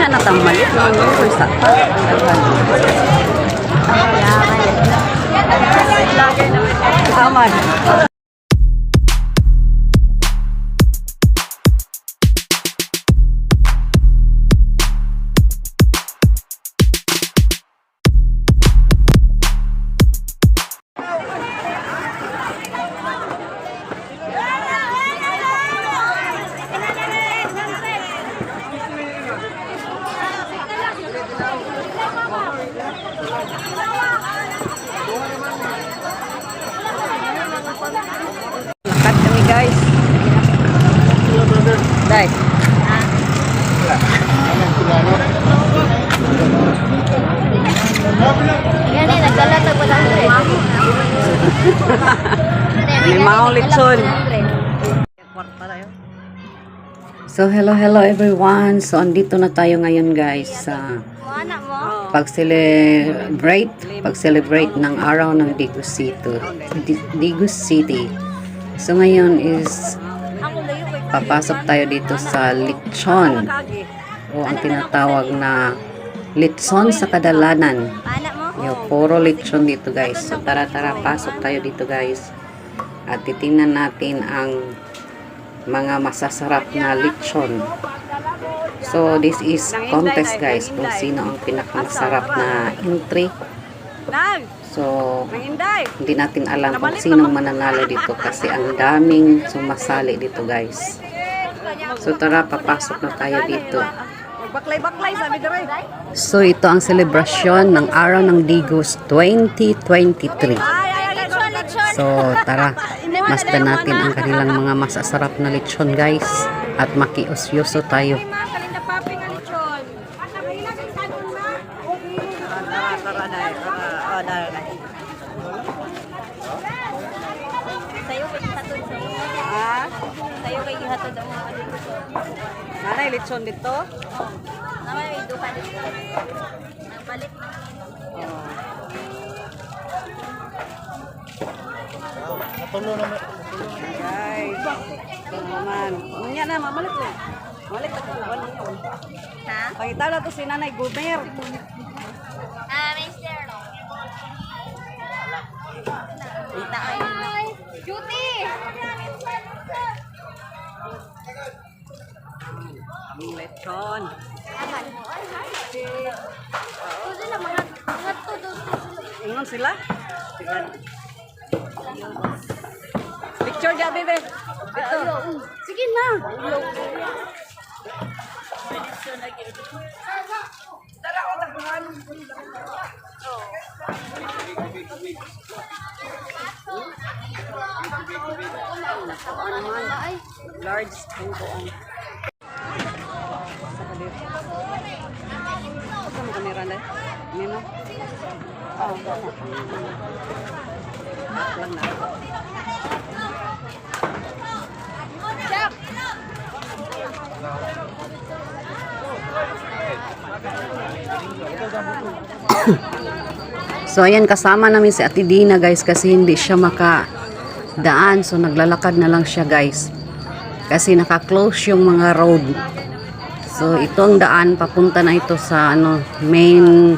Nga na tamalit. Ano ko sa pa. Aman. Cut So hello hello everyone. So andito na tayo ngayon guys sa pag-celebrate, pag-celebrate ng araw ng Digus City. Di- Digus City. So ngayon is papasok tayo dito sa Litson o ang tinatawag na Litson sa Kadalanan. Yo, puro lechon dito guys. So tara tara, pasok tayo dito guys. At titingnan natin ang mga masasarap na lechon. So this is contest guys kung sino ang pinakamasarap na entry. So hindi natin alam kung sinong mananalo dito kasi ang daming sumasali dito guys. So tara, papasok na tayo dito. Sabi. So ito ang selebrasyon ng Araw ng Digos 2023. Ay, ay, ay, Lechon, lechon. So tara, masdan natin ang kanilang mga masasarap na lechon guys at makiusyoso tayo. nga lechon. Tara, tara, dai. Tara, oh, dai, dai. Sayo kay hatod sa iyo. Ah, Sayo kay hatod ang mga nanay lechon dito. Naman dito. Nagbalik. Guys. Ito naman. Unya na, mamalik na. Mamalik na niyo. Ha? Pangita na to si Nanay Gumer. Ah, mister. Kita ay. Cutie! Ang lechon. Kusa na mga mga todo Ingon sila? Sila. Picture dyan, bebe. Ito. Sige na. Ano naman? Ay, Large ang. Sa kalit. Sa mga kamera na. Nino? Oh, So ayan kasama namin si Ate Dina guys kasi hindi siya makadaan so naglalakad na lang siya guys. Kasi naka-close yung mga road. So ito ang daan papunta na ito sa ano main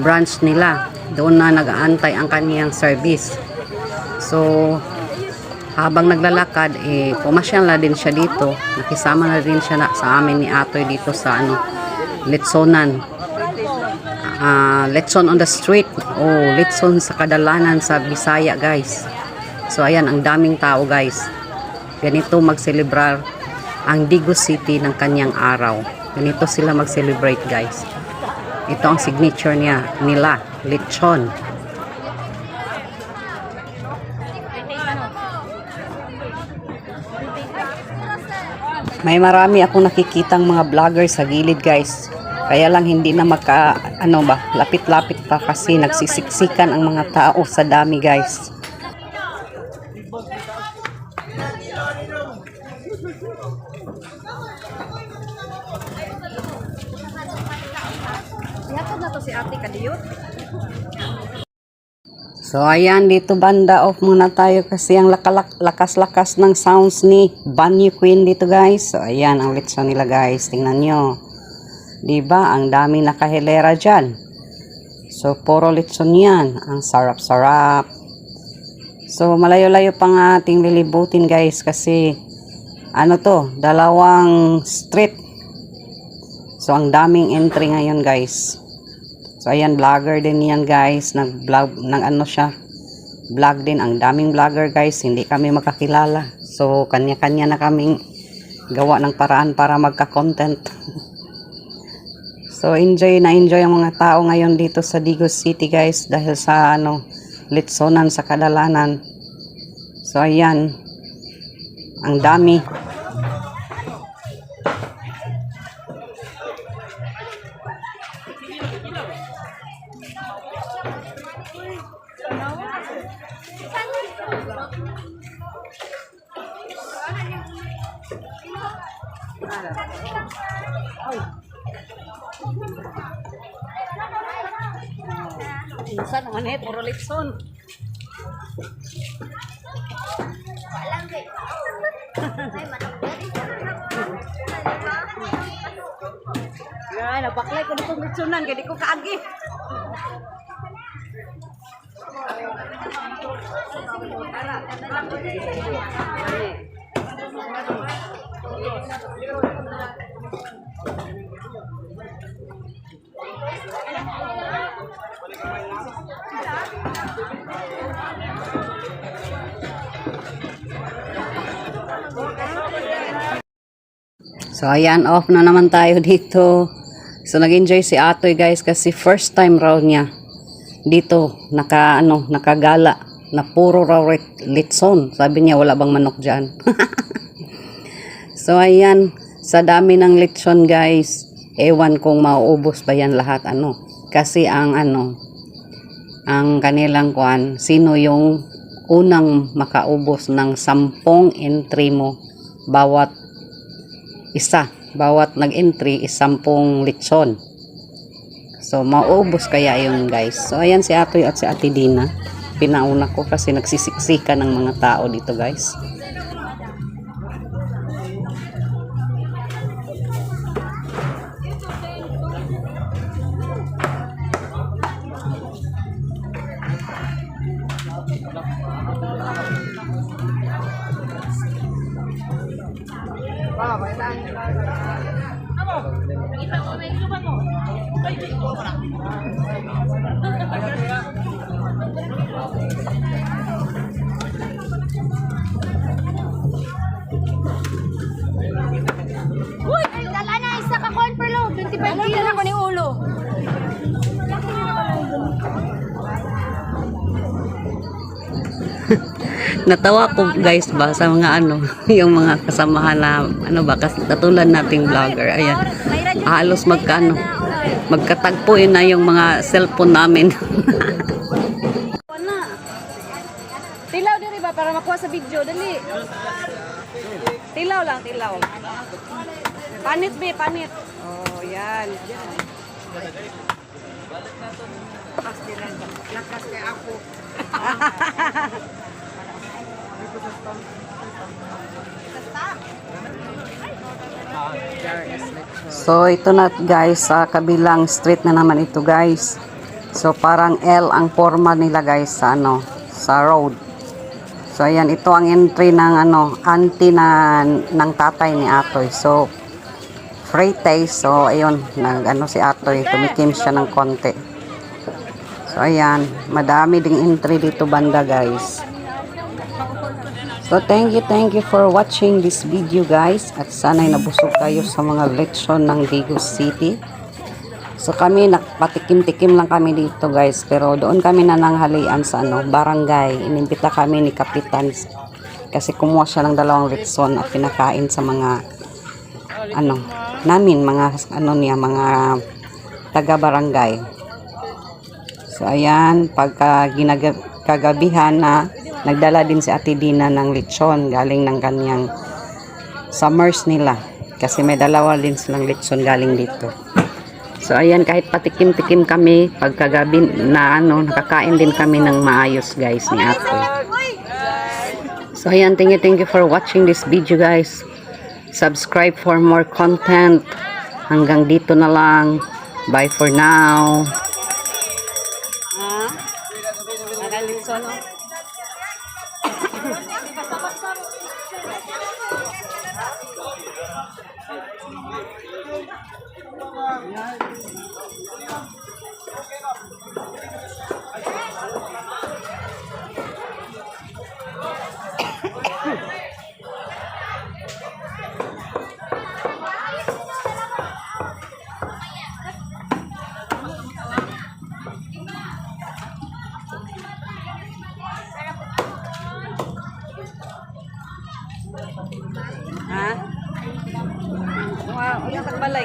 branch nila. Doon na nag-aantay ang kaniyang service. So habang naglalakad eh pumasyal na din siya dito. Nakisama na din siya na, sa amin ni Atoy dito sa ano Litsonan. Ah, Letson on the street o Letson sa kadalanan sa Bisaya guys. So ayan ang daming tao guys. Ganito mag-celebrar ang Digos City ng kanyang araw. Ganito sila mag-celebrate guys. Ito ang signature niya nila, lechon. May marami akong nakikitang mga vlogger sa gilid guys. Kaya lang hindi na maka ano ba, lapit-lapit pa kasi nagsisiksikan ang mga tao sa dami guys. Ihatod na to si ate Kadiyot. So ayan, dito banda off muna tayo kasi ang lakas-lakas ng sounds ni Banyo Queen dito guys. So ayan, ang litson nila guys. Tingnan nyo. Diba? Ang daming nakahilera dyan. So, puro litson yan. Ang sarap-sarap. So, malayo-layo pa nga ating lilibutin guys kasi ano to, dalawang street. So, ang daming entry ngayon guys. So, ayan, vlogger din yan guys. Nag-vlog, nag ano siya, vlog din. Ang daming vlogger guys. Hindi kami makakilala. So, kanya-kanya na kaming gawa ng paraan para magka-content. so, enjoy na enjoy ang mga tao ngayon dito sa Digos City guys dahil sa ano, litsonan sa kadalanan. So, ayan. Ang dami. Minsan naman eh, puro litson. Nga, nabaklay ko dito litsonan, kaya di ko kaagi. So, ayan, off na naman tayo dito. So, nag-enjoy si Atoy, guys, kasi first time raw niya dito, naka, ano, nakagala, na puro raw litson. Sabi niya, wala bang manok dyan? so, ayan, sa dami ng litson, guys, ewan kung mauubos ba yan lahat, ano. Kasi ang, ano, ang kanilang kwan, sino yung unang makaubos ng sampung entry mo bawat isa. Bawat nag-entry is sampung litson. So, maubos kaya yun guys. So, ayan si Atoy at si Ate Dina. Pinauna ko kasi nagsisiksika ng mga tao dito guys. Uy! Dala na, isa ka corn per load. 25 kilos. ako ni ulo. Natawa ko guys ba sa mga ano, yung mga kasamahan na ano ba, kas, katulad nating vlogger. Ayan. Halos magkano, magkatagpo yun na yung mga cellphone namin. Tilaw diri ba para makuha sa video dali. Tilaw lang, tilaw. Panit be, panit. Oh, yan. Lakas kay ako. So, ito na guys, sa kabilang street na naman ito guys. So, parang L ang forma nila guys sa ano, sa road. So, ayan, ito ang entry ng ano, auntie na, ng tatay ni Atoy. So, free taste. So, ayun, nag, ano si Atoy, tumikim siya ng konti. So, ayan, madami ding entry dito banda guys. So, thank you, thank you for watching this video guys. At sana'y nabusog kayo sa mga leksyon ng Digos City. So, kami, nakpatikim-tikim lang kami dito guys. Pero doon kami nananghalian sa ano, barangay. Inimbita kami ni Kapitan. Kasi kumuha siya ng dalawang litson at pinakain sa mga ano, namin, mga ano niya, mga taga-barangay. So, ayan, pagka ginag- kagabihan na nagdala din si Ate Dina ng lechon galing ng kanyang summers nila. Kasi may dalawa din silang lechon galing dito. So, ayan, kahit patikim-tikim kami, pagkagabi na ano, nakakain din kami ng maayos, guys, ni Ate. So, ayan, thank you, thank you for watching this video, guys. Subscribe for more content. hanggang dito na lang. Bye for now. Ha?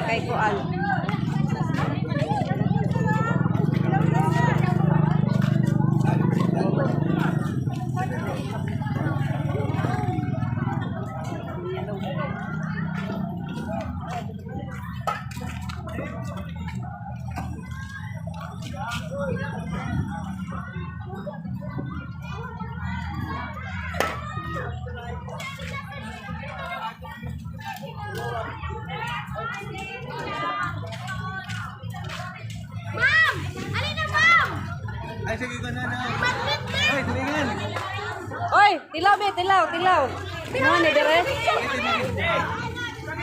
Kay Kuan. Ay, sige ko na na. Ay, tulingan. Oy, tilaw be, tilaw, tilaw. Ano ni dire?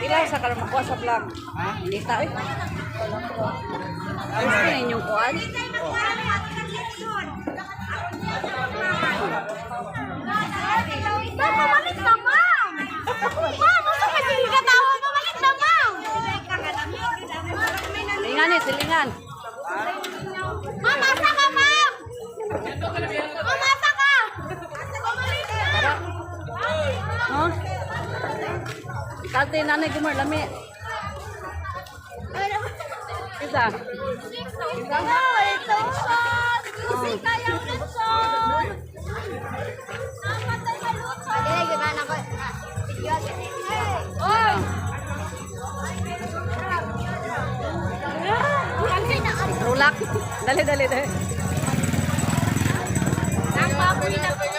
Tilaw sa karon makuha sa vlog. Ha? Lita eh. Gusto na inyong kuan? Ma'am, pabalik na, ma'am! Ma'am, gusto ka hindi ka tawag, pabalik na, ma'am! Silingan ni, silingan. Ma'am, asa ka, ma'am? Ma'am, asa ka? Na! No? Kate nanay gumar lami. Isa. Oh, ito, son! Kasi kayang lutson! Namatay ka lutson! Hindi, gimana ko. Oy! Rulak. Dali, dali, dali. Sabrina.